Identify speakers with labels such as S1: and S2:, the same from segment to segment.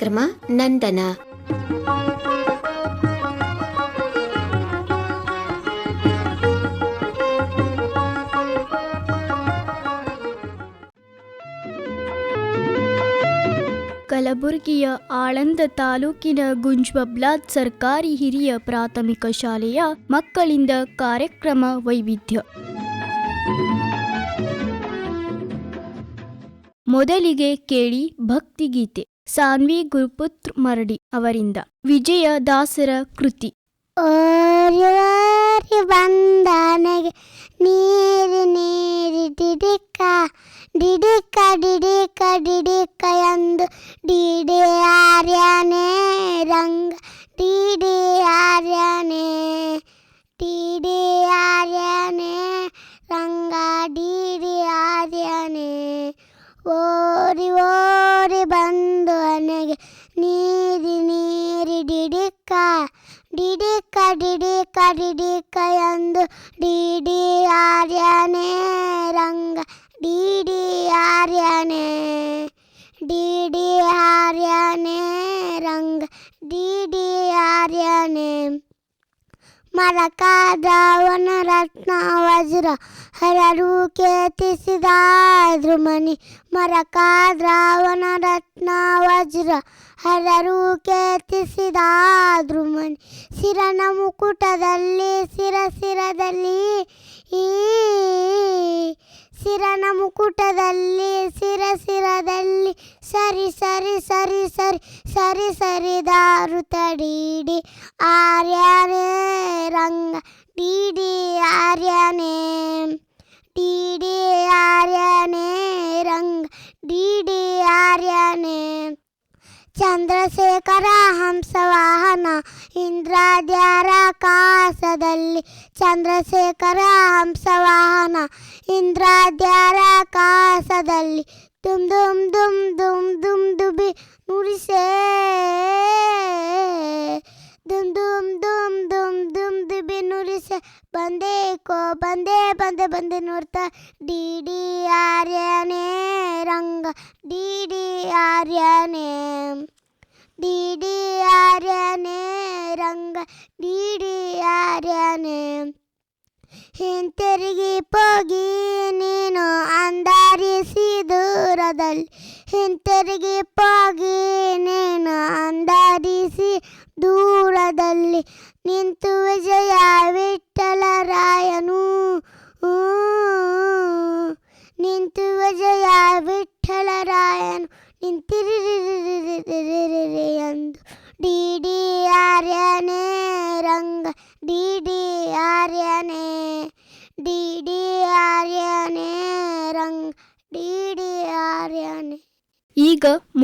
S1: ಕಾರ್ಯಕ್ರಮ ನಂದನ.
S2: ಕಲಬುರಗಿಯ ಆಳಂದ ತಾಲೂಕಿನ ಗುಂಜ್ಬಬ್ಲಾದ್ ಸರ್ಕಾರಿ ಹಿರಿಯ ಪ್ರಾಥಮಿಕ ಶಾಲೆಯ ಮಕ್ಕಳಿಂದ ಕಾರ್ಯಕ್ರಮ ವೈವಿಧ್ಯ. ಮೊದಲಿಗೆ ಕೇಳಿ ಭಕ್ತಿಗೀತೆ. ಸಾನ್ವಿ ಗುರುಪುತ್ರ ಮರಡಿ ಅವರಿಂದ ವಿಜಯ ದಾಸರ ಕೃತಿ
S3: ಓರಿ ಬಂದನೆಗೆ ನೀರು ನೀರು ಡಿಡಿಕ ಡಿಡಿಕ ಡಿಡಿಕ ಡಿಡಿಕ ಎಂದು ಡಿಡಿ ಆರ್ಯನೇ ರಂಗ ಡಿಡಿ ಆರ್ಯನೇ ಡಿಡಿ ಆರ್ಯನೇ ರಂಗ ಡಿಡಿ ಆರ್ಯನೇ ಓರಿ ಓರಿ ಬಂದು ನನಗೆ ನೀರಿ ನೀರಿ ಡಿಡಿಕ ಡಿಡಿಕ ಡಿಡಿಕ ಡಿಡಿಕ ಎಂದು ಡಿಡಿ ಆರ್ಯನೇ ರಂಗ ಡಿಡಿ ಆರ್ಯನೇ ಡಿಡಿ ಆರ್ಯನೇ ರಂಗ ಡಿಡಿ ಆರ್ಯನೇ ಮರಕಾದವನ ರತ್ನ ವಜ್ರ ಹರರು ಕೇತಿಸಿದಾದ್ರು ಮನಿ. ಮರಕಾದ್ರಾವನ ರತ್ನ ವಜ್ರ ಹರರು ಕೇತಿಸಿದಾದ್ರು ಮನಿ. ಸಿರನ ಮುಕುಟದಲ್ಲಿ, ಸಿರ ಸಿರದಲ್ಲಿ ಈ ಸಿರನ ಮುಕುಟದಲ್ಲಿ ಸಿರ ಸಿರದಲ್ಲಿ ಸರಿ ಸರಿ ಸರಿ ಸರಿ ಸರಿ ಸರಿದಾರು ತಡೀಡಿ ಆರ್ಯನೇ ರಂಗ ಡಿಡಿ ಆರ್ಯನೇ ಡಿಡಿ ಆರ್ಯನೇ ರಂಗ ಡಿಡಿ ಆರ್ಯನೇ ಚಂದ್ರಶೇಖರ ಹಂಸವಾಹನ ಇಂದ್ರಾದ್ಯಾರ ಕಾಸದಲ್ಲಿ ಚಂದ್ರಶೇಖರ ಹಂಸವಾಹನ ಇಂದ್ರಾದ್ಯಾರ ಕಾಸದಲ್ಲಿ ದುಮ್ ದುಮ್ ದುಮ್ ದುಮ್ ದುಮ್ ದುಬಿ ನುಡಿಸೇ ದುಮ್ ದುಮ್ ದುಮ್ ದುಮ್ ದುಮ್ ದುಬಿ ನುಡಿಸೆ ಬಂದೆ ಕೋ ಬಂದೆ ಬಂದೆ ಬಂದೆ ನೋಡ್ತಾ ಡಿ ಡಿ ಆರ್ಯನೇ ರಂಗ ಡಿ ಡಿ ಆರ್ಯನೇ ಡಿ ಡಿ ಆರ್ಯನೇ ರಂಗ ಡಿ ಡಿ ಆರ್ಯನೇ ಹಿಂತಿರುಗಿ ಹೋಗಿ ನೀನು ಅಂದಾರಿಸಿ ದೂರದಲ್ಲಿ ಹಿಂತಿರುಗಿ ಹೋಗಿ ನೀನು ಅಂದಾರಿಸಿ ದೂರದಲ್ಲಿ ನಿಂತು ವಿಜಯ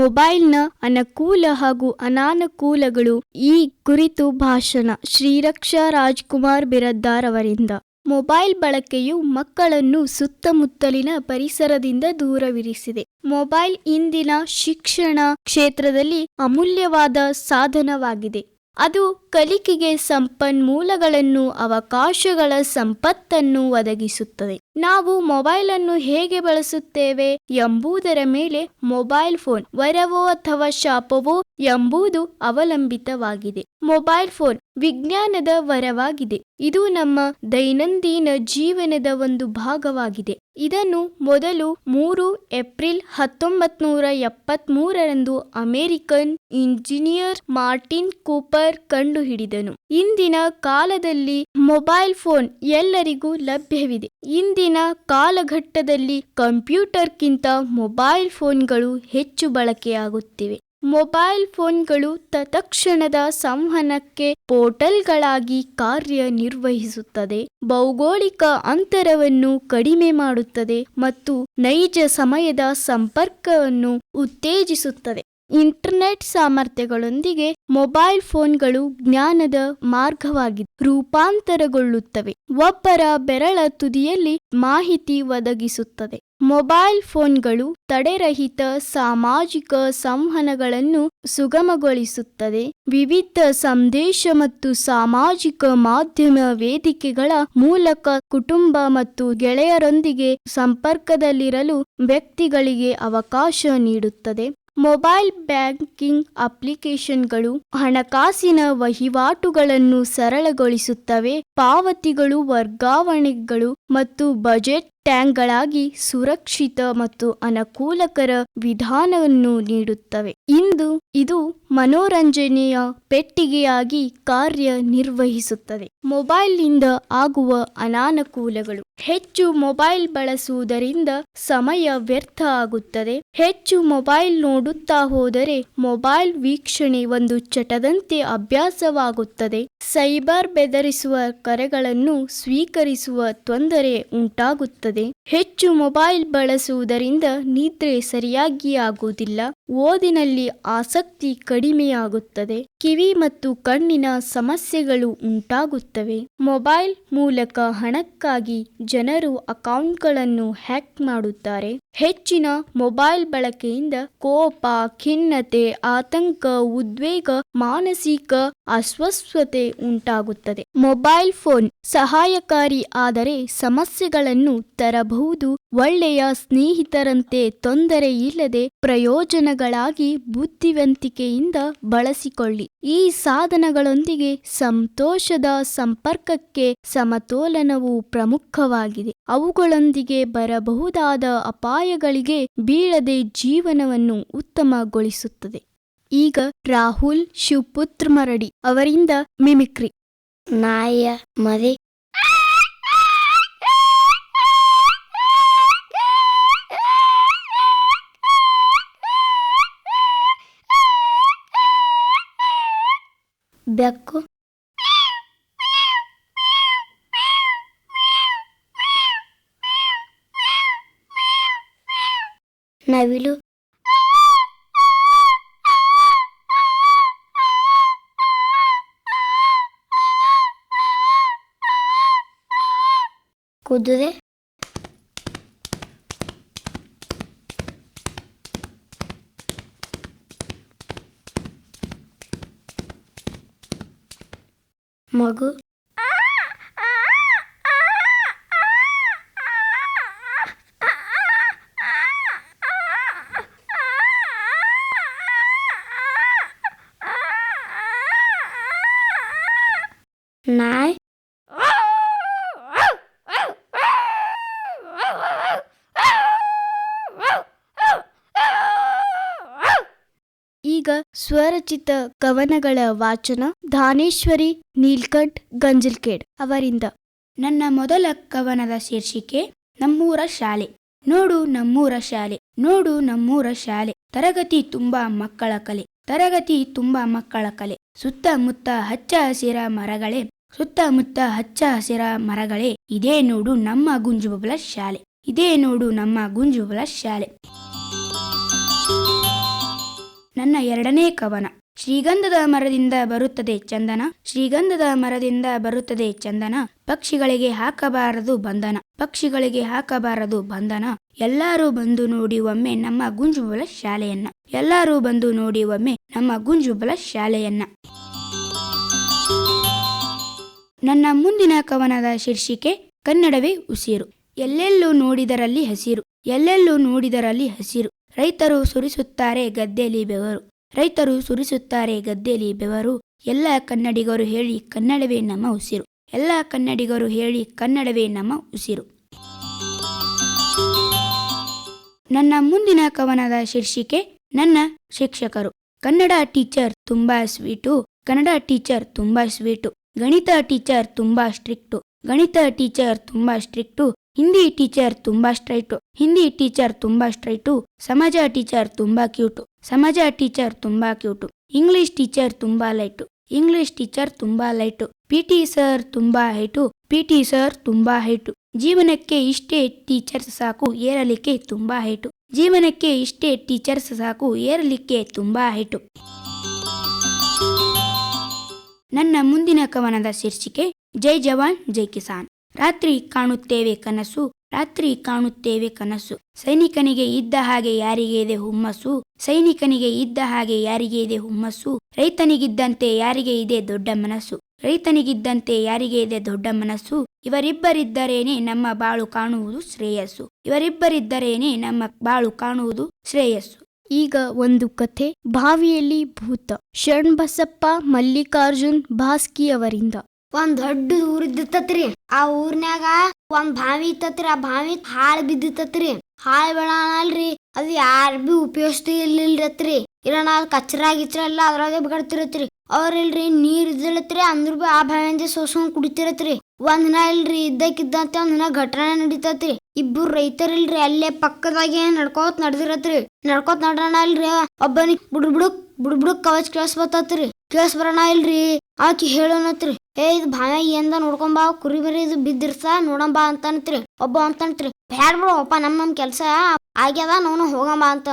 S2: ಮೊಬೈಲ್ನ ಅನುಕೂಲ ಹಾಗೂ ಅನಾನುಕೂಲಗಳು ಈ ಕುರಿತು ಭಾಷಣ ಶ್ರೀರಕ್ಷಾ ರಾಜ್ಕುಮಾರ್ ಬಿರದ್ದಾರ್ ಅವರಿಂದ. ಮೊಬೈಲ್ ಬಳಕೆಯು ಮಕ್ಕಳನ್ನು ಸುತ್ತಮುತ್ತಲಿನ ಪರಿಸರದಿಂದ ದೂರವಿರಿಸಿದೆ. ಮೊಬೈಲ್ ಇಂದಿನ ಶಿಕ್ಷಣ ಕ್ಷೇತ್ರದಲ್ಲಿ ಅಮೂಲ್ಯವಾದ ಸಾಧನವಾಗಿದೆ. ಅದು ಕಲಿಕೆಗೆ ಸಂಪನ್ಮೂಲಗಳನ್ನು, ಅವಕಾಶಗಳ ಸಂಪತ್ತನ್ನು ಒದಗಿಸುತ್ತದೆ. ನಾವು ಮೊಬೈಲ್ ಅನ್ನು ಹೇಗೆ ಬಳಸುತ್ತೇವೆ ಎಂಬುದರ ಮೇಲೆ ಮೊಬೈಲ್ ಫೋನ್, ವರವೋ ಅಥವಾ ಶಾಪವೋ ಎಂಬುದು ಅವಲಂಬಿತವಾಗಿದೆ. ಮೊಬೈಲ್ ಫೋನ್ ವಿಜ್ಞಾನದ ವರವಾಗಿದೆ. ಇದು ನಮ್ಮ ದೈನಂದಿನ ಜೀವನದ ಒಂದು ಭಾಗವಾಗಿದೆ. ಇದನ್ನು ಮೊದಲು ಮೂರು ಏಪ್ರಿಲ್ ಹತ್ತೊಂಬತ್ ನೂರ ಎಪ್ಪತ್ಮೂರರಂದು ಅಮೆರಿಕನ್ ಇಂಜಿನಿಯರ್ ಮಾರ್ಟಿನ್ ಕೂಪರ್ ಕಂಡುಹಿಡಿದನು. ಇಂದಿನ ಕಾಲದಲ್ಲಿ ಮೊಬೈಲ್ ಫೋನ್ ಎಲ್ಲರಿಗೂ ಲಭ್ಯವಿದೆ. ಇಂದಿನ ಕಾಲಘಟ್ಟದಲ್ಲಿ ಕಂಪ್ಯೂಟರ್ಗಿಂತ ಮೊಬೈಲ್ ಫೋನ್ಗಳು ಹೆಚ್ಚು ಬಳಕೆಯಾಗುತ್ತಿವೆ. ಮೊಬೈಲ್ ಫೋನ್ಗಳು ತತ್ಕ್ಷಣದ ಸಂವಹನಕ್ಕೆ ಪೋರ್ಟಲ್ಗಳಾಗಿ ಕಾರ್ಯನಿರ್ವಹಿಸುತ್ತದೆ. ಭೌಗೋಳಿಕ ಅಂತರವನ್ನು ಕಡಿಮೆ ಮಾಡುತ್ತದೆ ಮತ್ತು ನೈಜ ಸಮಯದ ಸಂಪರ್ಕವನ್ನು ಉತ್ತೇಜಿಸುತ್ತದೆ. ಇಂಟರ್ನೆಟ್ ಸಾಮರ್ಥ್ಯಗಳೊಂದಿಗೆ ಮೊಬೈಲ್ ಫೋನ್ಗಳು ಜ್ಞಾನದ ಮಾರ್ಗವಾಗಿ ರೂಪಾಂತರಗೊಳ್ಳುತ್ತವೆ. ಒಬ್ಬರ ಬೆರಳ ತುದಿಯಲ್ಲಿ ಮಾಹಿತಿ ಒದಗಿಸುತ್ತದೆ. ಮೊಬೈಲ್ ಫೋನ್ಗಳು ತಡೆರಹಿತ ಸಾಮಾಜಿಕ ಸಂವಹನಗಳನ್ನು ಸುಗಮಗೊಳಿಸುತ್ತದೆ. ವಿವಿಧ ಸಂದೇಶ ಮತ್ತು ಸಾಮಾಜಿಕ ಮಾಧ್ಯಮ ವೇದಿಕೆಗಳ ಮೂಲಕ ಕುಟುಂಬ ಮತ್ತು ಗೆಳೆಯರೊಂದಿಗೆ ಸಂಪರ್ಕದಲ್ಲಿರಲು ವ್ಯಕ್ತಿಗಳಿಗೆ ಅವಕಾಶ ನೀಡುತ್ತದೆ. ಮೊಬೈಲ್ ಬ್ಯಾಂಕಿಂಗ್ ಅಪ್ಲಿಕೇಶನ್ಗಳು ಹಣಕಾಸಿನ ವಹಿವಾಟುಗಳನ್ನು ಸರಳಗೊಳಿಸುತ್ತವೆ. ಪಾವತಿಗಳು, ವರ್ಗಾವಣೆಗಳು ಮತ್ತು ಬಜೆಟ್ ಟ್ಯಾಂಕ್ಗಳಾಗಿ ಸುರಕ್ಷಿತ ಮತ್ತು ಅನುಕೂಲಕರ ವಿಧಾನವನ್ನು ನೀಡುತ್ತವೆ. ಇಂದು ಇದು ಮನೋರಂಜನೆಯ ಪೆಟ್ಟಿಗೆಯಾಗಿ ಕಾರ್ಯನಿರ್ವಹಿಸುತ್ತದೆ. ಮೊಬೈಲ್ನಿಂದ ಆಗುವ ಅನಾನುಕೂಲಗಳು. ಹೆಚ್ಚು ಮೊಬೈಲ್ ಬಳಸುವುದರಿಂದ ಸಮಯ ವ್ಯರ್ಥ ಆಗುತ್ತದೆ. ಹೆಚ್ಚು ಮೊಬೈಲ್ ನೋಡುತ್ತಾ ಹೋದರೆ ಮೊಬೈಲ್ ವೀಕ್ಷಣೆ ಒಂದು ಚಟದಂತೆ ಅಭ್ಯಾಸವಾಗುತ್ತದೆ. ಸೈಬರ್ ಬೆದರಿಸುವ ಕರೆಗಳನ್ನು ಸ್ವೀಕರಿಸುವ ತೊಂದರೆ ಉಂಟಾಗುತ್ತದೆ. ಹೆಚ್ಚು ಮೊಬೈಲ್ ಬಳಸುವುದರಿಂದ ನಿದ್ರೆ ಸರಿಯಾಗಿ ಆಗುವುದಿಲ್ಲ. ಓದಿನಲ್ಲಿ ಆಸಕ್ತಿ ಕಡಿಮೆಯಾಗುತ್ತದೆ. ಕಿವಿ ಮತ್ತು ಕಣ್ಣಿನ ಸಮಸ್ಯೆಗಳು ಉಂಟಾಗುತ್ತವೆ. ಮೊಬೈಲ್ ಮೂಲಕ ಹಣಕ್ಕಾಗಿ ಜನರು ಅಕೌಂಟ್ಗಳನ್ನು ಹ್ಯಾಕ್ ಮಾಡುತ್ತಾರೆ. ಹೆಚ್ಚಿನ ಮೊಬೈಲ್ ಬಳಕೆಯಿಂದ ಕೋಪ, ಖಿನ್ನತೆ, ಆತಂಕ, ಉದ್ವೇಗ, ಮಾನಸಿಕ ಅಸ್ವಸ್ಥತೆ ಉಂಟಾಗುತ್ತದೆ. ಮೊಬೈಲ್ ಫೋನ್ ಸಹಾಯಕಾರಿ ಆದರೆ ಸಮಸ್ಯೆಗಳನ್ನು ತರಬಹುದು. ಒಳ್ಳೆಯ ಸ್ನೇಹಿತರಂತೆ ತೊಂದರೆ ಇಲ್ಲದೆ ಪ್ರಯೋಜನಗಳಾಗಿ ಬುದ್ಧಿವಂತಿಕೆಯಿಂದ ಬಳಸಿಕೊಳ್ಳಿ. ಈ ಸಾಧನಗಳೊಂದಿಗೆ ಸಂತೋಷದ ಸಂಪರ್ಕಕ್ಕೆ ಸಮತೋಲನವು ಪ್ರಮುಖವಾಗಿದೆ. ಅವುಗಳೊಂದಿಗೆ ಬರಬಹುದಾದ ಅಪಾಯಗಳಿಗೆ ಬೀಳದೆ ಜೀವನವನ್ನು ಉತ್ತಮಗೊಳಿಸುತ್ತದೆ. ಈಗ ರಾಹುಲ್ ಶಿವಪುತ್ರ ಮರಡಿ ಅವರಿಂದ ಮಿಮಿಕ್ರಿ.
S4: ನಾಯಿಯ ಮರಿ అబ్బెక్కు నవిలు కుదురే. ಮಗು ನಾಯಿ.
S2: ಈಗ ಸ್ವರಚಿತ ಕವನಗಳ ವಾಚನ ಧಾನೇಶ್ವರಿ ನೀಲ್ಕಂಠ್, ಗಂಜಲ್ಕೇಡ್ ಅವರಿಂದ.
S5: ನನ್ನ ಮೊದಲ ಕವನದ ಶೀರ್ಷಿಕೆ, ನಮ್ಮೂರ ಶಾಲೆ. ನೋಡು ನಮ್ಮೂರ ಶಾಲೆ, ನೋಡು ನಮ್ಮೂರ ಶಾಲೆ. ತರಗತಿ ತುಂಬಾ ಮಕ್ಕಳ ಕಲೆ, ತರಗತಿ ತುಂಬಾ ಮಕ್ಕಳ ಕಲೆ. ಸುತ್ತಮುತ್ತ ಹಚ್ಚ ಹಸಿರ ಮರಗಳೇ, ಸುತ್ತಮುತ್ತ ಹಚ್ಚ ಹಸಿರ ಮರಗಳೇ. ಇದೇ ನೋಡು ನಮ್ಮ ಗುಂಜುಬಬಲ ಶಾಲೆ, ಇದೇ ನೋಡು ನಮ್ಮ ಗುಂಜುಬಲ ಶಾಲೆ. ನನ್ನ ಎರಡನೇ ಕವನ. ಶ್ರೀಗಂಧದ ಮರದಿಂದ ಬರುತ್ತದೆ ಚಂದನ, ಶ್ರೀಗಂಧದ ಮರದಿಂದ ಬರುತ್ತದೆ ಚಂದನ. ಪಕ್ಷಿಗಳಿಗೆ ಹಾಕಬಾರದು ಬಂಧನ, ಪಕ್ಷಿಗಳಿಗೆ ಹಾಕಬಾರದು ಬಂಧನ. ಎಲ್ಲರೂ ಬಂದು ನೋಡಿ ಒಮ್ಮೆ ನಮ್ಮ ಗುಂಜುಬಲ ಶಾಲೆಯನ್ನ. ಎಲ್ಲರೂ ಬಂದು ನೋಡಿ ಒಮ್ಮೆ ನಮ್ಮ ಗುಂಜುಬಲ ಶಾಲೆಯನ್ನ. ನನ್ನ ಮುಂದಿನ ಕವನದ ಶೀರ್ಷಿಕೆ, ಕನ್ನಡವೇ ಉಸಿರು. ಎಲ್ಲೆಲ್ಲೂ ನೋಡಿದರಲ್ಲಿ ಹಸಿರು, ಎಲ್ಲೆಲ್ಲೂ ನೋಡಿದರಲ್ಲಿ ಹಸಿರು. ರೈತರು ಸುರಿಸುತ್ತಾರೆ ಗದ್ದೆಲಿ ಬೆವರು. ರೈತರು ಸುರಿಸುತ್ತಾರೆ ಗದ್ದೆಯಲ್ಲಿ ಬೆವರು, ಎಲ್ಲ ಕನ್ನಡಿಗರು ಹೇಳಿ ಕನ್ನಡವೇ ನಮ್ಮ ಉಸಿರು, ಎಲ್ಲ ಕನ್ನಡಿಗರು ಹೇಳಿ ಕನ್ನಡವೇ ನಮ್ಮ ಉಸಿರು. ನನ್ನ ಮುಂದಿನ ಕವನದ ಶೀರ್ಷಿಕೆ, ನನ್ನ ಶಿಕ್ಷಕರು, ಕನ್ನಡ ಟೀಚರ್ ತುಂಬಾ ಸ್ವೀಟು, ಕನ್ನಡ ಟೀಚರ್ ತುಂಬಾ ಸ್ವೀಟು, ಗಣಿತ ಟೀಚರ್ ತುಂಬಾ ಸ್ಟ್ರಿಕ್ಟು, ಗಣಿತ ಟೀಚರ್ ತುಂಬಾ ಸ್ಟ್ರಿಕ್ಟು, ಹಿಂದಿ ಟೀಚರ್ ತುಂಬಾ ಸ್ಟ್ರೈಟು, ಹಿಂದಿ ಟೀಚರ್ ತುಂಬಾ ಸ್ಟ್ರೈಟು, ಸಮಾಜ ಟೀಚರ್ ತುಂಬಾ ಕ್ಯೂಟು. ಸಮಾಜ ಟೀಚರ್ ತುಂಬಾ ಕ್ಯೂಟು. ಇಂಗ್ಲಿಷ್ ಟೀಚರ್ ತುಂಬಾ ಲೈಟು. ಇಂಗ್ಲಿಷ್ ಟೀಚರ್ ತುಂಬಾ ಲೈಟು. ಪಿ ಟಿ ಸರ್ ತುಂಬಾ ಹೈಟು. ಪಿ ಟಿ ಸರ್ ತುಂಬಾ ಹೈಟು. ಜೀವನಕ್ಕೆ ಇಷ್ಟೇ ಟೀಚರ್ಸ್ ಸಾಕು, ಏರಲಿಕ್ಕೆ ತುಂಬಾ ಹೈಟು. ಜೀವನಕ್ಕೆ ಇಷ್ಟೇ ಟೀಚರ್ಸ್ ಸಾಕು, ಏರಲಿಕ್ಕೆ ತುಂಬಾ ಹೈಟು. ನನ್ನ ಮುಂದಿನ ಕವನದ ಶೀರ್ಷಿಕೆ, ಜೈ ಜವಾನ್, ಜೈ ಕಿಸಾನ್. ರಾತ್ರಿ ಕಾಣುತ್ತೇವೆ ಕನಸು ರಾತ್ರಿ ಕಾಣುತ್ತೇವೆ ಕನಸು. ಸೈನಿಕನಿಗೆ ಇದ್ದ ಹಾಗೆ ಯಾರಿಗೆ ಇದೆ ಹುಮ್ಮಸ್ಸು? ಸೈನಿಕನಿಗೆ ಇದ್ದ ಹಾಗೆ ಯಾರಿಗೆ ಇದೆ ಹುಮ್ಮಸ್ಸು? ರೈತನಿಗಿದ್ದಂತೆ ಯಾರಿಗೆ ಇದೆ ದೊಡ್ಡ ಮನಸ್ಸು? ರೈತನಿಗಿದ್ದಂತೆ ಯಾರಿಗೆ ಇದೆ ದೊಡ್ಡ ಮನಸ್ಸು? ಇವರಿಬ್ಬರಿದ್ದರೇನೆ ನಮ್ಮ ಬಾಳು ಕಾಣುವುದು ಶ್ರೇಯಸ್ಸು. ಇವರಿಬ್ಬರಿದ್ದರೇನೆ ನಮ್ಮ ಬಾಳು ಕಾಣುವುದು ಶ್ರೇಯಸ್ಸು.
S2: ಈಗ ಒಂದು ಕಥೆ. ಬಾವಿಯಲ್ಲಿ ಭೂತ. ಶರಣಬಸಪ್ಪ ಮಲ್ಲಿಕಾರ್ಜುನ್ ಬಾಸ್ಕಿ ಅವರಿಂದ
S4: ಒಂದ್ ದೊಡ್ಡ ಊರ್ ಇದ್ದಿತ್ತತ್ರಿ. ಆ ಊರ್ನ್ಯಾಗ ಒಂದ್ ಬಾವಿ ಇತ್ತತ್ರಿ. ಆ ಬಾವಿ ಹಾಳ್ ಬಿದ್ದಿತ್ತತ್ರಿ. ಹಾಳ್ ಬೆಳಲ್ರಿ ಅದು ಯಾರ್ ಬಿ ಉಪಯೋಗಿಸ್ತಿ ಇರ್ಲಿಲ್ರತ್ರಿ. ಇಲ್ಲ ನಾವು ಕಚ್ರ ಗಿಚ್ರ ಎಲ್ಲ ಅದ್ರಾಗೆ ಬಿಗಡ್ತಿರತ್ರಿ. ಅವ್ರಿಲ್ರಿ ನೀರ್ ಇದ್ದಿರತ್ರಿ ಅಂದ್ರ ಬಿ ಆ ಬಾವಿಯಿಂದ ಸೋಸ್ಕೊಂಡ್ ಕುಡಿತಿರತ್ರಿ. ಒಂದ್ ದಿನ ಇಲ್ರಿ, ಇದ್ದಕ್ಕಿದ್ದಂತೆ ಒಂದ್ ದಿನ ಘಟನೆ ನಡೀತತ್ರಿ. ಇಬ್ಬರು ರೈತರಿಲ್ರಿ ಅಲ್ಲೇ ಪಕ್ಕದಾಗೆ ನಡ್ಕೋತ್ ನಡ್ದಿರತ್ರಿ. ನಡ್ಕೋತ್ ನಡೋಣ ಇಲ್ರಿ, ಒಬ್ಬನಿಗ್ ಬುಡ್ ಬುಡುಕ್ ಬುಡ್ ಬುಡುಕ್ ಕವಚ್ ಕೇಳ್ಸ್ ಬತ್ತತ್ರಿ ಕೇಳ್ಸ್ ಬರೋಣ ಇಲ್ರಿ, ಆಕಿ ಹೇಳೋನತ್ರಿ. ಏ, ಇದು ಬಾವ್ಯಾಗ ಏನ್ದ ನೋಡ್ಕೊಂಬಾ ಕುರಿ ಮರಿ ಇದು ಬಿದ್ದಿರ್ಸ ನೋಡಂಬಾ ಅಂತಂತ್ರಿ. ಒಬ್ಬ ಅಂತಂತ್ರಿ. ಬ್ಯಾಡ್ ಅಪ್ಪ, ನಮ್ ನಮ್ ಕೆಲ್ಸ ಆಗ್ಯದ ನೋನು ಹೋಗಂಬ ಅಂತ.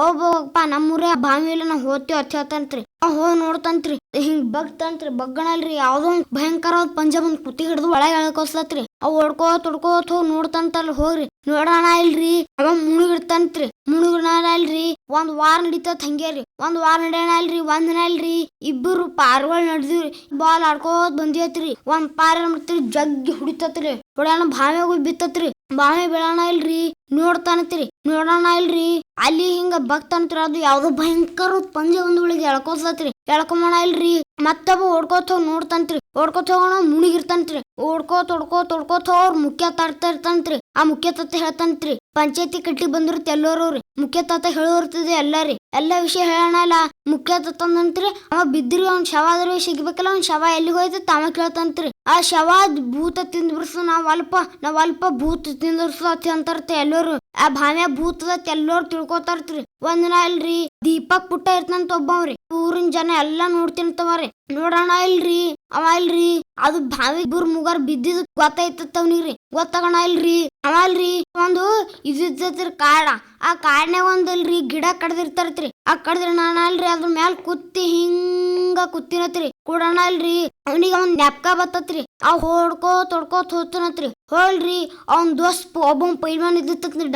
S4: ಒಬ್ಬಪ್ಪ ನಮ್ಮೂರೇ ಬಾವಿ ಇಲ್ಲ ನಾ ಹೋಗ್ತೀವಿ ಅಂತ ಹೇಳ್ತಂತ್ರಿ ಹೋಗ್ ನೋಡ್ತಂತ್ರಿ. ಹಿಂಗ್ ಬಗ್ತಂತ್ರಿ, ಬಗ್ಗಣಲ್ರಿ. ಯಾವ್ದೋ ಒಂದ್ ಭಯಂಕರವಾದ ಪಂಜಾಬ್ ಬಂದ್ ಕುತ್ತಿ ಹಿಡ್ದು ಒಳಗೆ ಎಳ್ಕೊಸ್ಲತ್ರಿ. ಅವ್ ಹೊಡ್ಕೋತ್ ಹೊಡ್ಕೋತ್ ಹೋಗ್ ನೋಡ್ತಂತಲ್ ಹೋಗ್ರಿ. ನೋಡೋಣ ಇಲ್ರಿ. ಅವ ಮುಳುಗಿಡ್ತಂತ್ರಿ. ಮುಳುಗಣ ಇಲ್ರಿ. ಒಂದ್ ವಾರ ನಡೀತತ್ ಹಂಗೆ ರೀ. ಒಂದ್ ವಾರ ನಡೆಯಣ ಇಲ್ಲರಿ ಒಂದ್ ದಿನ ಇಲ್ರಿ ಇಬ್ಬರು ಪಾರ್ಗಳು ನಡ್ದಿವ್ರಿ. ಬಾಲ್ ಆಡ್ಕೋತ್ ಬಂದಿತ್ರಿ ಒಂದ್ ಪಾರ್ ಮಾಡ್ತೀರಿ? ಜಗ್ಗಿ ಹುಡಿತತ್ರಿ. ಹೊಡ್ಯಾಣ ಹೋಗಿ ಬಿತ್ತತ್ರಿ. ಬಾವಿ ಬೀಳೋಣ ಇಲ್ರಿ. ನೋಡ್ತಾನತ್ರಿ. ನೋಡೋಣ ಇಲ್ರಿ. ಅಲ್ಲಿ ಹಿಂಗ ಬಗ್ತಾನತ್ರಿ ಅದು ಯಾವ್ದೋ ಭಯಂಕರ ಪಂಜೆ ಒಂದು ಉಳಿಗೆ ಎಳ್ಕೋತತ್ರಿ. ಎಳ್ಕೊಂಬೋಣ ಇಲ್ರಿ. ಮತ್ತೊಬ್ಬ ಓಡ್ಕೋತ ಹೋಗಿ ನೋಡ್ತಾನ್ರಿ ಓಡ್ಕೋತ ಹೋಗೋಣ ಮುಣಿಗಿರ್ತಂತ್ರಿ ಓಡ್ಕೋತ, ಓಡ್ಕೋತ್ ಓಡ್ಕೋತ್ ಅವ್ರ ಮುಖ್ಯ ತರ್ತಾ ಇರ್ತಂತ್ರಿ ಆ ಮುಖ್ಯ ತತ್ತ ಹೇಳ್ತಂತ್ರಿ. ಪಂಚಾಯತಿ ಕಟ್ಟಿ ಬಂದ್ರು ಎಲ್ಲೋರವ್ರಿ ಮುಖ್ಯ ತಾತ ಹೇಳೋರ್ತದೆ ಎಲ್ಲಾರಿ ಎಲ್ಲ ವಿಷಯ ಹೇಳೋಣ ಇಲ್ಲ ಮುಖ್ಯ ತತ್ತಂದ್ರಿ ಅವ ಬಿದ್ರಿ ಅವ್ನ ಶವ ಆದ್ರೆ ಸಿಗ್ಬೇಕಲ್ಲ, ಅವ್ನ ಶವ ಎಲ್ಲಿ ಹೋಯ್ತು ತಾವ ಕೇಳ್ತಂತ್ರಿ. ಆ ಶವ ಭೂತ ತಿಂದ್ಬಿಡ್ಸು, ನಾವ್ ಅಲ್ಪ ನಾವ್ ಅಲ್ಪ ಭೂತ ತಿಂದ್ರಸ ಅಂತಾರ್ತೆ ಎಲ್ಲೋರು. ಆ ಭಾವ್ಯ ಭೂತದ ಎಲ್ಲೋರ್ ತಿಳ್ಕೊತಾರ್ತ್ರಿ. ಒಂದಿನ ಇಲ್ರಿ, ದೀಪಕ್ ಪುಟ್ಟ ಇರ್ತಂತ ಒಬ್ಬವ್ರಿ. ಊರಿನ ಜನ ಎಲ್ಲಾ ನೋಡ್ತಿರ್ತವ್ರಿ. ನೋಡೋಣ ಇಲ್ರಿ, ಅವ ಇಲ್ರಿ. ಅದು ಭಾವಿ ಬುರ್ ಮುಗರ್ ಬಿದ್ದಿದ್ ಗೊತ್ತಾಯ್ತತ್ ಅವ್ನಿಗ್ರಿ ಗೊತ್ತಾಗೋಣ ಇಲ್ರಿ, ಅವ ಇಲ್ರಿ. ಒಂದು ಇದ್ದಿರ್ತೈತ್ರಿ ಕಾಡ ಆ ಕಾಡ್ನ್ಯಾಗ ಒಂದಲ್ರಿ ಗಿಡ ಕಡ್ದಿರ್ತಾರತ್ರಿ. ಆ ಕಡ್ದ್ರ ನಾನ ಅಲ್ರಿ ಅದ್ರ ಮ್ಯಾಲ ಕುತ್ತಿ ಹಿಂಗ ಕುತ್ತಿನತ್ರಿ. ಕೂಡಣ ಇಲ್ರಿ, ಅವನಿಗೆ ಅವ್ನ ನೆಪ್ಕ ಬತ್ತತ್ರಿ. ಅವ್ ಹೊಡ್ಕೋ ತೊಡ್ಕೋ ಹೋತನತ್ರಿ. ಹೋಲ್ರಿ ಅವನ್ ದೋಸ್ತ್ ಒಬ್ಬ ಪೈಲ್ವಾನ್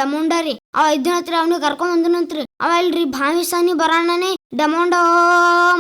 S4: ಡಮೌಂಡ ರೀ. ಅವ ಇದ್ದನತ್ರಿ ಅವ್ನ ಕರ್ಕೊಂಡ್ ಬಂದನಂತ್ರಿ ಅವ ಇಲ್ರಿ, ಭಾವಿ ಸಾನಿ ಬರೋಣನೆ, ಡಮೋಂಡ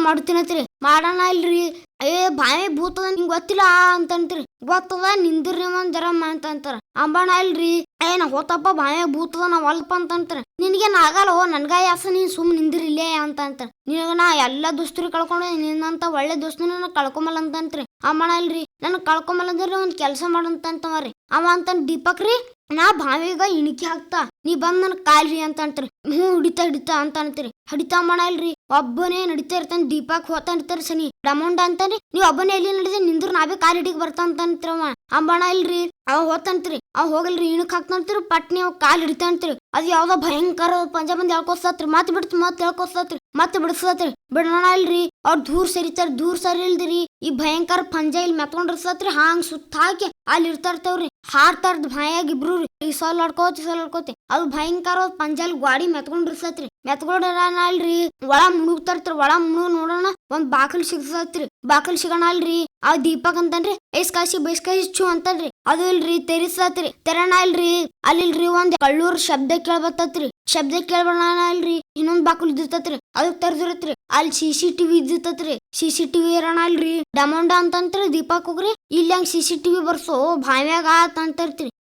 S4: ಮಾಡ್ತೀನತ್ರಿ ಮಾಡೋಣ ಇಲ್ರಿ. ಏ, ಭಾವಿ ಭೂತದ ನಿಂಗ್ ಗೊತ್ತಿಲ್ಲ ಅಂತಂತ್ರಿ. ಗೊತ್ತದ ನಿಂದಿರ್ರಿ ಒಂದ್ ಜರ ಅಂತಂತಾರ ಅಂಬಣ ಇಲ್ರಿ. ಏನ ಹೋತಪ್ಪ, ಭಾವಿ ಭೂತದ ನಾವ್ ಅಲ್ಪ ಅಂತಂತಾರ. ನಿನ್ಗೇನ್ ಆಗಲ್ಲ ಓ ನನ್ಗ ಯಾಸ ನೀನ್ ಸುಮ್ ನಿಂದ್ರಿ ಇಲ್ಲೇ ಅಂತ ಅಂತಾರ ನಿನಗ ನಾ ಎಲ್ಲಾ ದೋಸ್ತರು ಕಳ್ಕೊಂಡು ನಿನ್ನಂತ ಒಳ್ಳೆ ದೋಸ್ತನ ಕಳ್ಕೊಂಬಲ್ಲ ಅಂತಂತ್ರಿ. ಅಮ್ಮಣ ಇಲ್ರಿ ನನ್ ಕಳ್ಕೊಂಬಲ್ಲ ಅಂದ್ರೆ ಒಂದ್ ಕೆಲ್ಸ ಮಾಡಂತಂತವ್ರಿ. ಅವ ಅಂತನ್ ದೀಪಕ್ ರೀ, ನಾ ಬಾವಿಗ ಇಣಿಕಿ ಹಾಕ್ತಾ. ನೀ ಬಂದ್ ನನ್ ಕಾಲ್ರಿ ಅಂತ ಅಂತಾರ ಹ್ಞೂ, ಹಿಡಿತಾ ಹಿಡಿತಾ ಅಂತ ಅಂತೀರಿ ಹಿಡಿತಾ ಮಾಡ ಇಲ್ರಿ, ಒಬ್ಬನೇ ನಡಿತಾ ಇರ್ತಾನ, ದೀಪಕ್ ಹೋತಾ ಇರ್ತಾರ ಸನಿ. ಡಮೌಂಡ ಅಂತಾನೆ ನೀವ್ ಒಬ್ಬನೇ ಎಲ್ಲಿ ನಡಿದೆ ನಿಂದ್ರ ನಾವೇ ಕಾಲ್ ಬರ್ತಾ ಅಂತ ಅಂತೀರವ ಅಂಬಣ ಇಲ್ರಿ, ಅವ ಹೋತಂತ್ರಿ ಅವ ಹೋಗಲ್ರಿ, ಇಣಕ್ ಹಾಕ್ತಂತ್ರಿ, ಪಟ್ನಿ ಅವ್ ಕಾಲ್ ಹಿಡಿತಂತ್ರಿ. ಅದ್ ಯಾವ್ದೋ ಭಯಂಕರ ಪಂಜಾಬ್ ಬಂದ್ ಹೇಳ್ಕೊಸತ್ರಿ. ಮತ್ ಬಿಡ್ತ ಮತ್ ಹೇಳ್ಕೊಸತ್ರಿ ಮತ್ ಬಿಡಿಸತ್ರಿ. ಬಿಡೋಣ ಇಲ್ರಿ ಅವ್ರ ದೂರ್ ಸರಿತಾರ ದೂರ್ ಸರಿ ಇಲ್ದಿರಿ, ಈ ಭಯಂಕರ ಪಂಜ ಇಲ್ಲಿ ಮೆತ್ಕೊಂಡಿರ್ಸತ್ರಿ ಹಾಂಗ್ ಸುತ್ತ ಹಾಕಿ ಅಲ್ಲಿ ಇರ್ತಾರ್ತವ್ರಿ ಹಾರ್ತಾರ್ದ ಭಯಾಗ ಇಬ್ರು ಈ ಸಲ್ ಆಡ್ಕೋತಿ ಸಲ್ ಆಡ್ಕೋತಿ, ಅದು ಭಯಂಕರ ಪಂಜಾಲ್ ಗಾಡಿ ಮೆತ್ಕೊಂಡಿರ್ಸತ್ರಿ ಮೆತ್ಕೊಂಡ್ರ ಅಲ್ರಿ ಒಳ ಮುಳುಗ್ತಾರ್ತ್ರಿ ಒಳ ಮುಳುಗ್ ನೋಡೋಣ, ಒಂದ್ ಬಾಕಲ್ ಸಿಗ್ತತ್ರಿ ಬಾಕಲ್ ಸಿಗೋಣ ಅಲ್ರಿ ಆ ದೀಪಕ್ ಅಂತನ್ರಿ ಇಸ್ಕಸಿ ಬೈಸ್ಕಾಯಿ ಚು ಅಂತನ್ರಿ, ಅದು ಇಲ್ರಿ ತೆರಿಸತ್ರಿ ತೆರಣ ಇಲ್ರಿ ಅಲ್ಲಿಲ್ರಿ ಒಂದ್ ಕಳ್ಳೂರ್ ಶಬ್ದ ಕೇಳ್ಬತ್ತತ್ರಿ, ಶಬ್ದ ಕೇಳ್ಬಣ ಇಲ್ರಿ ಇನ್ನೊಂದ್ ಬಾಕುಲ್ ಇದ್ದಿರ್ತತ್ರಿ. ಅದಕ್ ತರ್ದಿರತ್ರಿ. ಅಲ್ಲಿ ಸಿ ಸಿ ಟಿವಿ ಇದ್ದಿರ್ತತ್ರಿ. ಸಿ ಸಿ ಟಿವಿ ಇರೋಣ ಅಲ್ರಿ. ಡಮೌಂಡ ಅಂತಂತ್ರಿ ದೀಪಕ್ ಹೋಗ್ರಿ. ಇಲ್ಲಿ ಹಂಗ್ ಸಿ ಸಿ ಟಿವಿ ಬರ್ಸೋ ಬಾವ್ಯಾಗ ಆತ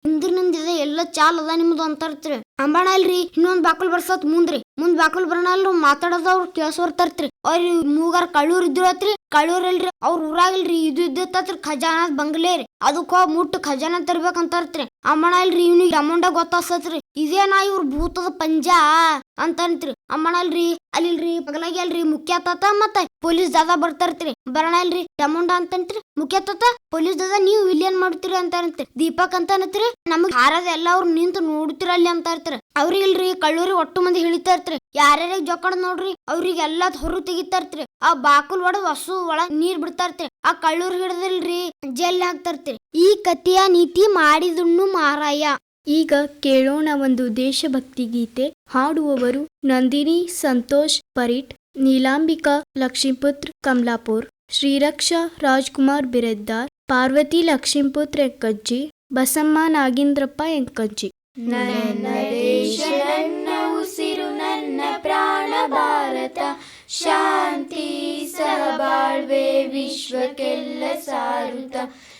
S4: ಹಿಂದ್ರಿಂದ ಇದೆ ಎಲ್ಲ ಚಾಲ್ ಅದ ನಿಮ್ದು ಅಂತಾರ್ತ್ರಿ. ಅಂಬಣ ಅಲ್ರಿ, ಇನ್ನೊಂದ್ ಬಾಕುಲ್ ಬರ್ಸತ್ ಮುಂದ್ರಿ. ಮುಂದ್ ಬಾಕುಲ್ ಬರೋಣ ಮಾತಾಡೋದ್ ಅವ್ರ ಕೇಸ್ ಬರ್ತಾರ್ತ್ರಿ ಅವ್ರ ಮೂಗಾರ ಕಳ್ಳೂರ್ ಇದ್ರತ್ರಿ ಕಳ್ಳೂರ್ ಅಲ್ರಿ, ಅವ್ರ ಊರಾಗಿಲ್ರಿ ಇದು ಇದ್ದತ್ರಿ ಖಜಾನ ಬಂಗ್ಲೆ ರೀ ಅದಕ್ಕ ಹೋಗಿ ಮುಟ್ಟು ಖಜಾನ ತರ್ಬೇಕಂತಾರ್ತ್ರಿ. ಅಂಬಣ ಅಲ್ರಿ, ಇವ್ನಿಗೆ ಅಮೌಂಟ ಗೊತ್ತಾಸತ್ರಿ ಇದೇನಾ ಇವ್ರ ಭೂತದ ಪಂಜಾ? ಅಂತಂತ್ರಿ ಅಮ್ಮನಲ್ರಿ ಅಲ್ಲಿಲ್ರಿ ಬಗಲಾಗಿ ಅಲ್ರಿ, ಮುಖ್ಯ ತಾತ ಮತ್ತ ಪೊಲೀಸ್ ದಾದ ಬರ್ತಾರ್ತ್ರಿ ಬರಣಲ್ರಿ ಅಮೌಂಟ ಅಂತಂತ್ರಿ ಮುಖ್ಯ ತಾತ, ಪೊಲೀಸ್ ದಾದ, ನೀವು ಏನ್ ಮಾಡ್ತೀರಿ ಅಂತಾರಂತ್ರಿ ದೀಪಕ್ ಅಂತನತ್ರಿ ನಮಗ್ ಹಾರದ ಎಲ್ಲ ಅವ್ರು ನಿಂತು ನೋಡ್ತಿರ ಅಲ್ಲಿ ಅಂತ ಇರ್ತಾರ ಅವ್ರಿಗಿಲ್ರಿ ಕಳ್ಳೂರಿ ಒಟ್ಟು ಮಂದಿ ಹಿಳಿತಾ ಇರ್ತ್ರಿ ಯಾರ್ಯಾರಿಗೆ ಜೋಕಡ ನೋಡ್ರಿ, ಅವ್ರಿಗೆ ಎಲ್ಲಾ ಹೊರ ತೆಗಿತಾ ಇರ್ತ್ರಿ ಆ ಬಾಕುಲ್ ಒಡದ್ ಹಸು ಒಳಗ್ ನೀರ್ ಬಿಡ್ತಾ ಇರ್ತ್ರಿ ಆ ಕಳ್ಳೂರ್ ಹಿಡದಿಲ್ರಿ, ಜಲ್ ಹಾಕ್ತಾರ್ತ್ರಿ ಈ ಕತಿಯ ನೀತಿ ಮಾಡಿದುಣ್ಣು ಮಾರಾಯ.
S2: ಈಗ ಕೇಳೋಣ ಒಂದು ದೇಶಭಕ್ತಿ ಗೀತೆ ಹಾಡುವವರು ನಂದಿನಿ, ಸಂತೋಷ್, ಪರಿಟ್, ನೀಲಾಂಬಿಕಾ, ಲಕ್ಷ್ಮೀಪುತ್ರ, ಕಮಲಾಪುರ್, ಶ್ರೀರಕ್ಷಾ, ರಾಜ್ಕುಮಾರ್ ಬಿರೆದ್ದಾರ್, ಪಾರ್ವತಿ, ಲಕ್ಷ್ಮೀಪುತ್ರ ಎಂಕಜ್ಜಿ ಬಸಮ್ಮ, ನಾಗೇಂದ್ರಪ್ಪ ಎಂಕಜ್ಜಿ
S6: ನನ್ನ ನನ್ನ ಉಸಿರು, ನನ್ನ ಪ್ರಾಣ ಭಾರತ. ಶಾಂತಿ, ಸಹಬಾಳ್ವೆ, ವಿಶ್ವಕ್ಕೆಲ್ಲ ಸಾರುತ್ತ.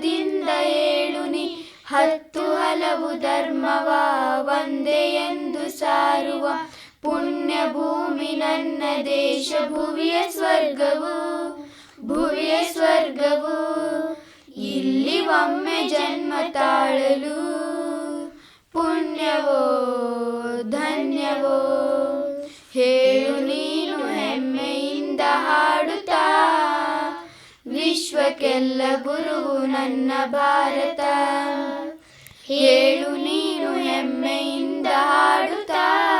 S6: ಗರ್ವದಿಂದ ಏಳುನಿ. ಹತ್ತು ಹಲವು ಧರ್ಮವ ಒಂದೇ ಎಂದು ಸಾರುವ ಪುಣ್ಯ ಭೂಮಿ ನನ್ನ ದೇಶ. ಭುವಿಯ ಸ್ವರ್ಗವು ಭುವಿಯ ಸ್ವರ್ಗವು. ಇಲ್ಲಿ ಒಮ್ಮೆ ಜನ್ಮ ತಾಳಲು ಪುಣ್ಯವೋ, ಧನ್ಯವೋ. ವಿಶ್ವಕ್ಕೆಲ್ಲ ಗುರು ನನ್ನ ಭಾರತ. ಹೇಳು ನೀನು ಹೆಮ್ಮೆಯಿಂದ ಹಾಡುತ್ತಾ.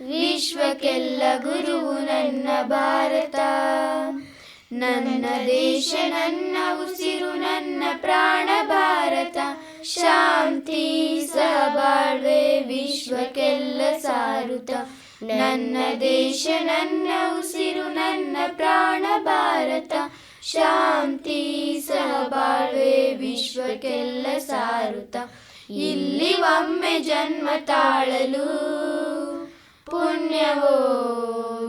S6: ವಿಶ್ವಕ್ಕೆಲ್ಲ ಗುರುವು ನನ್ನ ಭಾರತ. ನನ್ನ ದೇಶ, ನನ್ನ ಉಸಿರು, ನನ್ನ ಪ್ರಾಣ ಭಾರತ. ಶಾಂತಿ, ಸಹಬಾಳ್ವೆ, ವಿಶ್ವಕ್ಕೆಲ್ಲ ಸಾರುತ ನನ್ನ ದೇಶ, ನನ್ನ ಉಸಿರು, ನನ್ನ ಪ್ರಾಣ ಭಾರತ. ಶಾಂತಿ ಸಹಬಾಳ್ವೆ ವಿಶ್ವಕ್ಕೆಲ್ಲ ಸಾರುತ್ತ ಇಲ್ಲಿ ಒಮ್ಮೆ ಜನ್ಮ ತಾಳಲು. ಪುಣ್ಯವೋ,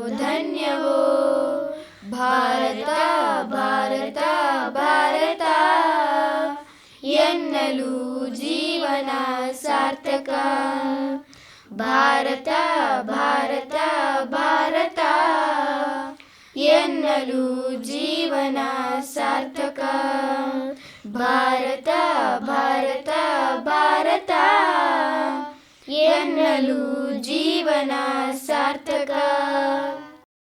S6: ಧನ್ಯವೋ, ಭಾರತ ಭಾರತ ಭಾರತ. ಎನ್ನಲು ಜೀವನ ಸಾರ್ಥಕ. ಭಾರತ ಭಾರತ ಭಾರತ. ಎನ್ನಲು ಜೀವನ ಸಾರ್ಥಕ. ಭಾರತ ಭಾರತ ಭಾರತ. ಎನ್ನಲು ಜೀವನ ಸಾರ್ಥಕ.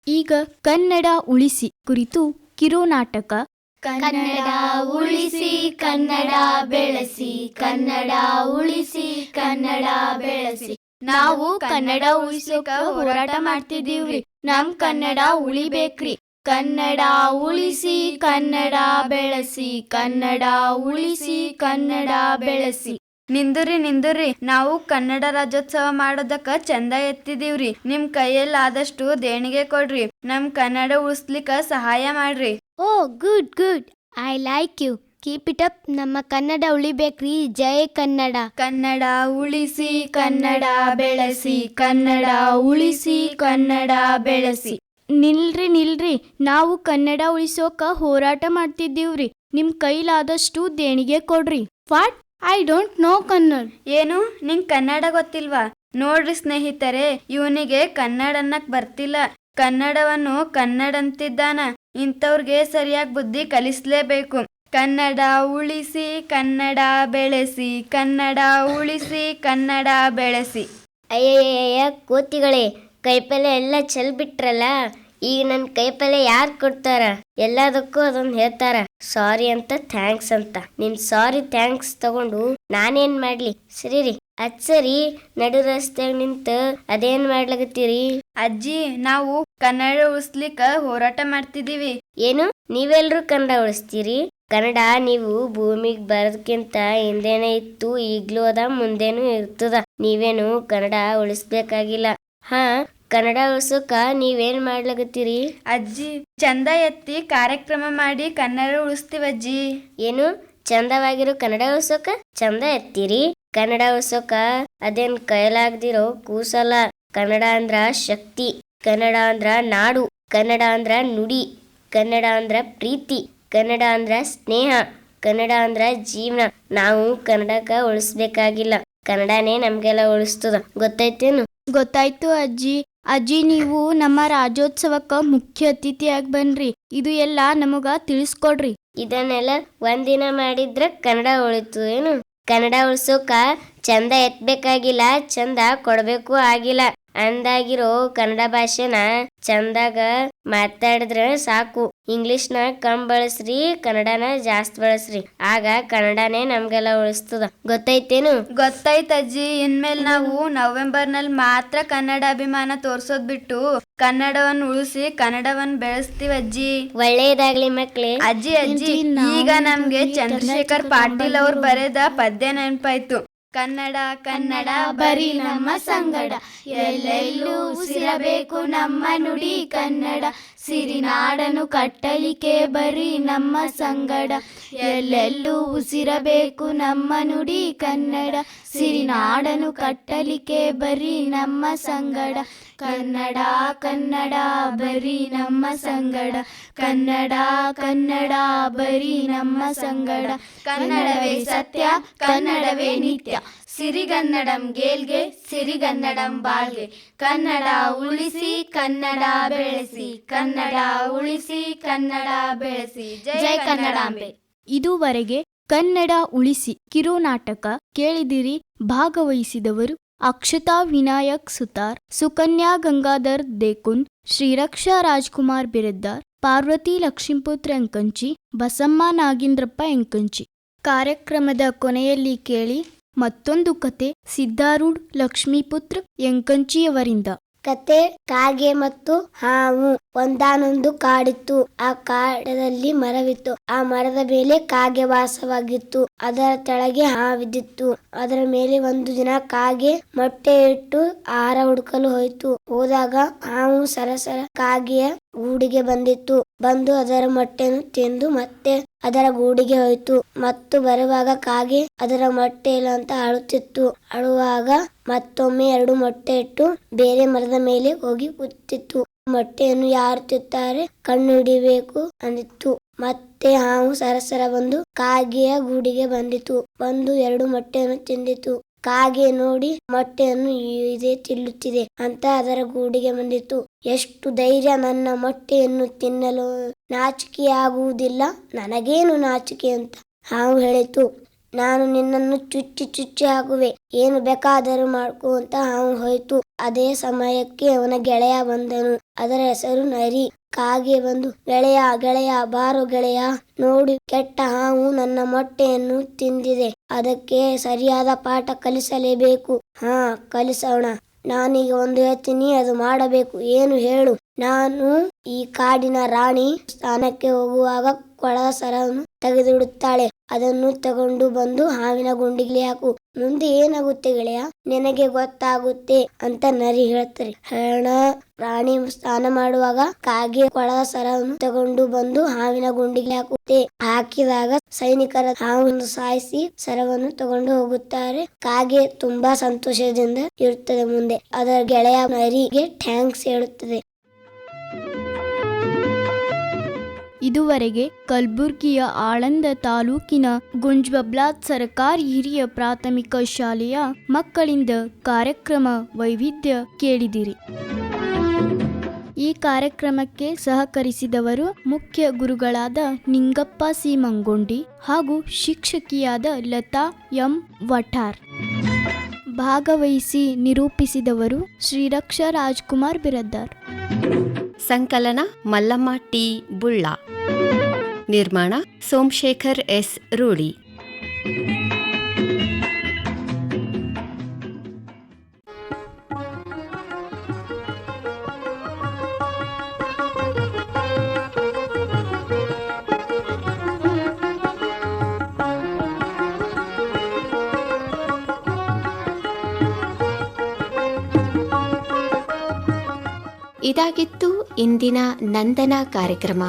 S2: ಈಗ ಕನ್ನಡ ಉಳಿಸಿ ಕುರಿತು ಕಿರುನಾಟಕ.
S6: ಕನ್ನಡ ಉಳಿಸಿ ಕನ್ನಡ ಬೆಳೆಸಿ ಕನ್ನಡ ಉಳಿಸಿ ಕನ್ನಡ ಬೆಳೆಸಿ.
S2: ನಾವು ಕನ್ನಡ ಉಳಿಸೋಕ ಹೋರಾಟ ಮಾಡ್ತಿದ್ದೀವ್ರಿ. ನಮ್ ಕನ್ನಡ ಉಳಿಬೇಕ್ರಿ. ಕನ್ನಡ ಉಳಿಸಿ ಕನ್ನಡ ಬೆಳೆಸಿ ಕನ್ನಡ ಉಳಿಸಿ ಕನ್ನಡ ಬೆಳೆಸಿ.
S7: ನಿಂದುರಿ ನಿಂದುರಿ. ನಾವು ಕನ್ನಡ ರಾಜ್ಯೋತ್ಸವ ಮಾಡೋದಕ್ಕ ಚಂದ ಎತ್ತಿದೀವ್ರಿ ನಿಮ್ ಕೈಯಲ್ಲಿ ಆದಷ್ಟು ದೇಣಿಗೆ ಕೊಡ್ರಿ. ನಮ್ ಕನ್ನಡ ಉಳಿಸ್ಲಿಕ್ಕ ಸಹಾಯ ಮಾಡ್ರಿ.
S2: ಓ good good. I like you. Keep it up ನಮ್ಮ ಕನ್ನಡ ಉಳಿಬೇಕ್ರಿ. ಜೈ ಕನ್ನಡ.
S7: ಕನ್ನಡ ಉಳಿಸಿ ಕನ್ನಡ ಬೆಳೆಸಿ ಕನ್ನಡ ಉಳಿಸಿ ಕನ್ನಡ ಬೆಳೆಸಿ.
S2: ನಿಲ್ರಿ ನಿಲ್ರಿ. ನಾವು ಕನ್ನಡ ಉಳಿಸೋಕ ಹೋರಾಟ ಮಾಡ್ತಿದ್ದೀವ್ರಿ. ನಿಮ್ ಕೈಲಾದಷ್ಟು ದೇಣಿಗೆ ಕೊಡ್ರಿ. What? I don't know Kannada.
S7: ಏನು? ನಿಂಗ್ ಕನ್ನಡ ಗೊತ್ತಿಲ್ವಾ? ನೋಡ್ರಿ ಸ್ನೇಹಿತರೆ ಇವನಿಗೆ ಕನ್ನಡ ಅನ್ನಕ್ ಬರ್ತಿಲ್ಲ. ಕನ್ನಡವನ್ನು ಕನ್ನಡ ಅಂತಿದ್ದಾನ ಇಂಥವ್ರಿಗೆ ಸರಿಯಾಗಿ ಬುದ್ಧಿ ಕಲಿಸ್ಲೇಬೇಕು. ಕನ್ನಡ ಉಳಿಸಿ ಕನ್ನಡ ಬೆಳೆಸಿ ಕನ್ನಡ ಉಳಿಸಿ ಕನ್ನಡ ಬೆಳೆಸಿ.
S8: ಅಯ್ಯಯ್ಯ ಕೋತಿಗಳೇ ಕೈಪಲ್ಯ ಎಲ್ಲ ಚೆಲ್ ಬಿಟ್ರಲ್ಲ ಈಗ ನನ್ನ ಕೈಪಲ್ಯ ಯಾರು ಕೊಡ್ತಾರ? ಎಲ್ಲದಕ್ಕೂ ಅದೊಂದು ಹೇಳ್ತಾರ ಸಾರಿ ಅಂತ ಥ್ಯಾಂಕ್ಸ್ ಅಂತ. ನಿಮ್ ಸಾರಿ ಥ್ಯಾಂಕ್ಸ್ ತಗೊಂಡು ನಾನೇನ್ ಮಾಡ್ಲಿ? ಸರಿ ರೀ ಅದ್ ಸರಿ ನಡು ರಸ್ತೆಯಾಗ ನಿಂತ ಅದೇನ್ ಮಾಡ್ಲಾಗತ್ತೀರಿ
S7: ಅಜ್ಜಿ ನಾವು ಕನ್ನಡ ಉಳಿಸ್ಲಿಕ್ಕ ಹೋರಾಟ ಮಾಡ್ತಿದೀವಿ
S8: ಏನು? ನೀವೆಲ್ರೂ ಕನ್ನಡ ಉಳಿಸ್ತೀರಿ? ಕನ್ನಡ ನೀವು ಭೂಮಿಗೆ ಬರೋದಕ್ಕಿಂತ ಹಿಂದೇನೆ ಇತ್ತು ಈಗ್ಲೂ ಅದ ಮುಂದೇನು ಇರ್ತದ. ನೀವೇನು ಕನ್ನಡ ಉಳಿಸ್ಬೇಕಾಗಿಲ್ಲ. ಹಾ ಕನ್ನಡ ಉಳ್ಸೋಕ ನೀವೇನ್ ಮಾಡ್ಲಾಗತ್ತೀರಿ
S7: ಅಜ್ಜಿ ಚಂದ ಎತ್ತಿ ಕಾರ್ಯಕ್ರಮ ಮಾಡಿ ಕನ್ನಡ ಉಳಿಸ್ತೀವಜ್ಜಿ
S8: ಏನು? ಚಂದವಾಗಿರೋ ಕನ್ನಡ ಉಳ್ಸೋಕ ಚಂದ ಎತ್ತೀರಿ? ಕನ್ನಡ ಉಳ್ಸೋಕ ಅದೇನ್ ಕೈಲಾಗ್ದಿರೋ ಕೂಸಲ್ಲ ಕನ್ನಡ ಅಂದ್ರ ಶಕ್ತಿ. ಕನ್ನಡ ಅಂದ್ರ ನಾಡು. ಕನ್ನಡ ಅಂದ್ರ ನುಡಿ. ಕನ್ನಡ ಅಂದ್ರ ಪ್ರೀತಿ. ಕನ್ನಡ ಅಂದ್ರ ಸ್ನೇಹ ಕನ್ನಡ ಅಂದ್ರ ಜೀವನ. ನಾವು ಕನ್ನಡಕ ಉಳಿಸ್ಬೇಕಾಗಿಲ್ಲ. ಕನ್ನಡನೇ ನಮ್ಗೆಲ್ಲ ಉಳಿಸ್ತದ. ಗೊತ್ತಾಯ್ತೇನು?
S2: ಗೊತ್ತಾಯ್ತು ಅಜ್ಜಿ. ಅಜ್ಜಿ ನೀವು ನಮ್ಮ ರಾಜ್ಯೋತ್ಸವಕ್ಕ ಮುಖ್ಯ ಅತಿಥಿಯಾಗಿ ಬನ್ರಿ. ಇದು ಎಲ್ಲ ನಮಗ ತಿಳಿಸ್ಕೊಡ್ರಿ.
S8: ಇದನ್ನೆಲ್ಲ ಒಂದಿನ ಮಾಡಿದ್ರ ಕನ್ನಡ ಉಳಿತು ಏನು? ಕನ್ನಡ ಉಳಿಸೋಕ ಚಂದ ಎತ್ಬೇಕಾಗಿಲ್ಲ ಚಂದ ಕೊಡಬೇಕು ಆಗಿಲ್ಲ. ಅಂದಾಗಿರೋ ಕನ್ನಡ ಭಾಷೆನ ಚಂದಾಗ ಮಾತಾಡಿದ್ರ ಸಾಕು. ಇಂಗ್ಲಿಷ್ನ ಕಮ್ ಬಳಸ್ರಿ ಕನ್ನಡನ ಜಾಸ್ತಿ ಬಳಸ್ರಿ. ಆಗ ಕನ್ನಡನೇ ನಮ್ಗೆಲ್ಲ ಉಳಿಸ್ತದ. ಗೊತ್ತೈತೇನು?
S7: ಗೊತ್ತಾಯ್ತಜ್ಜಿ ಇನ್ಮೇಲೆ ನಾವು ನವೆಂಬರ್ನಲ್ಲಿ ಮಾತ್ರ ಕನ್ನಡ ಅಭಿಮಾನ ತೋರ್ಸೋದ್ ಬಿಟ್ಟು
S9: ಕನ್ನಡವನ್ನು ಉಳಿಸಿ ಕನ್ನಡವನ್ನು ಬೆಳೆಸ್ತೀವಿ ಅಜ್ಜಿ.
S10: ಒಳ್ಳೇದಾಗ್ಲಿ ಮಕ್ಳೇ.
S9: ಅಜ್ಜಿ ಅಜ್ಜಿ ಈಗ ನಮ್ಗೆ ಚಂದ್ರಶೇಖರ್ ಪಾಟೀಲ್ ಅವ್ರು ಬರೆದ ಪದ್ಯ ನೆನಪಾಯ್ತು. ಕನ್ನಡ ಕನ್ನಡ ಬರೀ ನಮ್ಮ ಸಂಗಡ. ಎಲ್ಲೆಲ್ಲೂ ಉಸಿರಬೇಕು ನಮ್ಮ ನುಡಿ ಕನ್ನಡ. ಸಿರಿನಾಡನು ಕಟ್ಟಲಿಕ್ಕೆ ಬರೀ ನಮ್ಮ ಸಂಗಡ. ಎಲ್ಲೆಲ್ಲೂ ಉಸಿರಬೇಕು ನಮ್ಮ ನುಡಿ ಕನ್ನಡ. ಸಿರಿನಾಡನು ಕಟ್ಟಲಿಕ್ಕೆ ಬರೀ ನಮ್ಮ ಸಂಗಡ. ಕನ್ನಡ ಕನ್ನಡ ಬರೀ ನಮ್ಮ ಸಂಗಡ. ಕನ್ನಡ ಕನ್ನಡ ಬರೀ ನಮ್ಮ ಸಂಗಡ. ಕನ್ನಡವೇ ಸತ್ಯ, ಕನ್ನಡವೇ ನಿತ್ಯ. ಸಿರಿಗನ್ನಡಂ ಗೇಲ್ಗೆ, ಸಿರಿಗನ್ನಡಂ ಬಾಳ್ಗೆ. ಕನ್ನಡ ಉಳಿಸಿ, ಕನ್ನಡ ಬೆಳೆಸಿ. ಕನ್ನಡ ಉಳಿಸಿ, ಕನ್ನಡ ಬೆಳೆಸಿ. ಜೈ ಕನ್ನಡಾಂಬೆ
S2: ಇದುವರೆಗೆ ಕನ್ನಡ ಉಳಿಸಿ ಕಿರುನಾಟಕ ಕೇಳಿದಿರಿ ಭಾಗವಹಿಸಿದವರು ಅಕ್ಷತಾ ವಿನಾಯಕ್ ಸುತಾರ್, ಸುಕನ್ಯಾ ಗಂಗಾಧರ್ ದೇಕುನ್, ಶ್ರೀರಕ್ಷಾ ರಾಜ್ಕುಮಾರ್ ಬಿರದ್ದಾರ್, ಪಾರ್ವತಿ ಲಕ್ಷ್ಮೀಪುತ್ರ ಎಂಕಂಚಿ, ಬಸಮ್ಮ ನಾಗೇಂದ್ರಪ್ಪ ಎಂಕಂಚಿ. ಕಾರ್ಯಕ್ರಮದ ಕೊನೆಯಲ್ಲಿ ಕೇಳಿ ಮತ್ತೊಂದು ಕತೆ ಸಿದ್ಧಾರೂಢ್ ಲಕ್ಷ್ಮೀಪುತ್ರ ಎಂಕಂಚಿಯವರಿಂದ.
S10: ಕತೆ ಕಾಗೆ ಮತ್ತು ಹಾವು ಒಂದಾನೊಂದು ಕಾಡಿತ್ತು. ಆ ಕಾಡದಲ್ಲಿ ಮರವಿತ್ತು. ಆ ಮರದ ಮೇಲೆ ಕಾಗೆ ವಾಸವಾಗಿತ್ತು. ಅದರ ತೆಳಗೆ ಹಾವಿದ್ದಿತ್ತು. ಅದರ ಮೇಲೆ ಒಂದು ದಿನ ಕಾಗೆ ಮೊಟ್ಟೆ ಇಟ್ಟು ಆಹಾರ ಹುಡುಕಲು ಹೋಯಿತು. ಹೋದಾಗ ಹಾವು ಸರಸರ ಕಾಗೆಯ ಗೂಡಿಗೆ ಬಂದಿತ್ತು. ಬಂದು ಅದರ ಮೊಟ್ಟೆಯನ್ನು ತಿಂದು ಮತ್ತೆ ಅದರ ಗೂಡಿಗೆ ಹೋಯಿತು. ಮತ್ತು ಬರುವಾಗ ಕಾಗೆ ಅದರ ಮೊಟ್ಟೆ ಇಲ್ಲ ಅಂತ ಅಳುತ್ತಿತ್ತು. ಅಳುವಾಗ ಮತ್ತೊಮ್ಮೆ ಎರಡು ಮೊಟ್ಟೆ ಇಟ್ಟು ಬೇರೆ ಮರದ ಮೇಲೆ ಹೋಗಿ ಕೂತಿತ್ತು. ಮೊಟ್ಟೆಯನ್ನು ಯಾರು ತಿಂತಾರೆ ಕಣ್ಣು ಹಿಡಿಬೇಕು ಅಂದಿತ್ತು. ಮತ್ತೆ ಹಾವು ಸರಸರ ಬಂದು ಕಾಗೆಯ ಗೂಡಿಗೆ ಬಂದಿತು. ಬಂದು ಎರಡು ಮೊಟ್ಟೆಯನ್ನು ತಿಂದಿತು. ಕಾಗೆ ನೋಡಿ ಮೊಟ್ಟೆಯನ್ನು ಇದೇ ತಿಲ್ಲುತ್ತಿದೆ ಅಂತ ಅದರ ಗೂಡಿಗೆ ಬಂದಿತ್ತು ಎಷ್ಟು ಧೈರ್ಯ ನನ್ನ ಮೊಟ್ಟೆಯನ್ನು ತಿನ್ನಲು ನಾಚಿಕೆಯಾಗುವುದಿಲ್ಲ, ನನಗೇನು ನಾಚಿಕೆ ಅಂತ? ಹಾವು ಹೇಳಿತು, ನಾನು ನಿನ್ನನ್ನು ಚುಚ್ಚಿ ಚುಚ್ಚಿ ಹಾಕುವೆ, ಏನು ಬೇಕಾದರೂ ಮಾಡ್ಕೊ ಅಂತ ಹಾವು ಹೋಯ್ತು. ಅದೇ ಸಮಯಕ್ಕೆ ಅವನ ಗೆಳೆಯ ಬಂದನು. ಅದರ ಹೆಸರು ನರಿ. ಕಾಗೆ ಬಂದು, ಗೆಳೆಯ ಗೆಳೆಯ, ಬಾರು ಗೆಳೆಯ, ನೋಡಿ, ಕೆಟ್ಟ ಹಾವು ನನ್ನ ಮೊಟ್ಟೆಯನ್ನು ತಿಂದಿದೆ. ಅದಕ್ಕೆ ಸರಿಯಾದ ಪಾಠ ಕಲಿಸಲೇಬೇಕು. ಹಾ, ಕಲಿಸೋಣ. ನಾನೀಗ ಒಂದು ಹೇಳ್ತೀನಿ ಅದು ಮಾಡಬೇಕು. ಏನು ಹೇಳು? ನಾನು ಈ ಕಾಡಿನ ರಾಣಿ ಸ್ಥಾನಕ್ಕೆ ಹೋಗುವಾಗ ಕೊಳದ ಸರವನ್ನು ತೆಗೆದಿಡುತ್ತಾಳೆ. ಅದನ್ನು ತಗೊಂಡು ಬಂದು ಹಾವಿನ ಗುಂಡಿಗೆ ಹಾಕು. ಮುಂದೆ ಏನಾಗುತ್ತೆ ಗೆಳೆಯ? ನಿನಗೆ ಗೊತ್ತಾಗುತ್ತೆ ಅಂತ ನರಿ ಹೇಳ್ತಾರೆ. ಹರಣ ಪ್ರಾಣಿ ಸ್ನಾನ ಮಾಡುವಾಗ ಕಾಗೆ ಕೊಳದ ಸರವನ್ನು ತಗೊಂಡು ಬಂದು ಹಾವಿನ ಗುಂಡಿಗೆ ಹಾಕುತ್ತೆ. ಹಾಕಿದಾಗ ಸೈನಿಕರ ಹಾವನ್ನು ಸಾಯಿಸಿ ಸರವನ್ನು ತಗೊಂಡು ಹೋಗುತ್ತಾರೆ. ಕಾಗೆ ತುಂಬಾ ಸಂತೋಷದಿಂದ ಇರುತ್ತದೆ ಮುಂದೆ. ಅದರ ಗೆಳೆಯ ನರಿಗೆ ಥ್ಯಾಂಕ್ಸ್ ಹೇಳುತ್ತದೆ.
S2: ಇದುವರೆಗೆ ಕಲ್ಬುರ್ಗಿಯ ಆಳಂದ ತಾಲೂಕಿನ ಗುಂಜ್ಬಬ್ಲಾದ್ ಸರ್ಕಾರಿ ಹಿರಿಯ ಪ್ರಾಥಮಿಕ ಶಾಲೆಯ ಮಕ್ಕಳಿಂದ ಕಾರ್ಯಕ್ರಮ ವೈವಿಧ್ಯ ಕೇಳಿದಿರಿ. ಈ ಕಾರ್ಯಕ್ರಮಕ್ಕೆ ಸಹಕರಿಸಿದವರು ಮುಖ್ಯ ಗುರುಗಳಾದ ನಿಂಗಪ್ಪ ಸಿ. ಮಂಗೊಂಡಿ ಹಾಗೂ ಶಿಕ್ಷಕಿಯಾದ ಲತಾ ಎಂ. ವಠಾರ್. ಭಾಗವಹಿಸಿ ನಿರೂಪಿಸಿದವರು ಶ್ರೀರಕ್ಷ ರಾಜ್ಕುಮಾರ್ ಬಿರದ್ದಾರ್.
S1: ಸಂಕಲನ ಮಲ್ಲಮ್ಮ ಟಿ. ಬುಳ್ಳ. ನಿರ್ಮಾಣ ಸೋಮಶೇಖರ್ ಎಸ್. ರೂಳಿ ಇದಾಗಿತ್ತು ಇಂದಿನ ನಂದನ ಕಾರ್ಯಕ್ರಮ.